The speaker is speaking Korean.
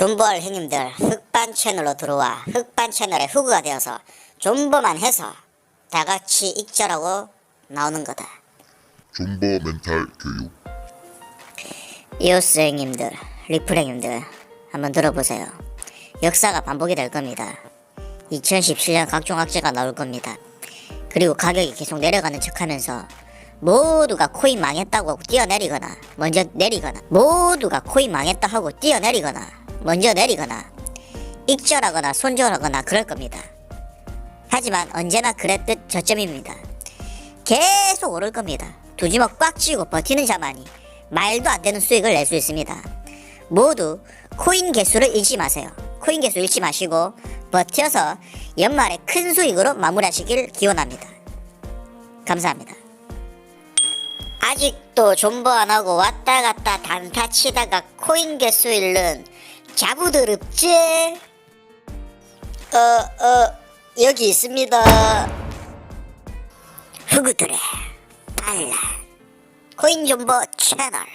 존버할 형님들 흑반 채널로 들어와 흑반 채널의 흑우가 되어서 존버만 해서 다 같이 익절하고 나오는 거다. 존버 멘탈 교육 이오스 형님들, 리플 형님들 한번 들어보세요. 역사가 반복이 될 겁니다. 2017년 각종 악재가 나올 겁니다. 그리고 가격이 계속 내려가는 척 하면서 모두가 코인 망했다고 뛰어내리거나 먼저 내리거나 모두가 코인 망했다 하고 뛰어내리거나 먼저 내리거나 익절하거나 손절하거나 그럴 겁니다. 하지만 언제나 그랬듯 저점입니다. 계속 오를 겁니다. 두 주먹 꽉 쥐고 버티는 자만이 말도 안 되는 수익을 낼 수 있습니다. 모두 코인 개수를 잃지 마세요. 코인 개수 잃지 마시고 버텨서 연말에 큰 수익으로 마무리하시길 기원합니다. 감사합니다. 아직도 존버 안 하고 왔다 갔다 단타 치다가 코인 개수 잃는 자부들 없지? 어, 어, 여기 있습니다. 흑우들의 반란 코인 존버 채널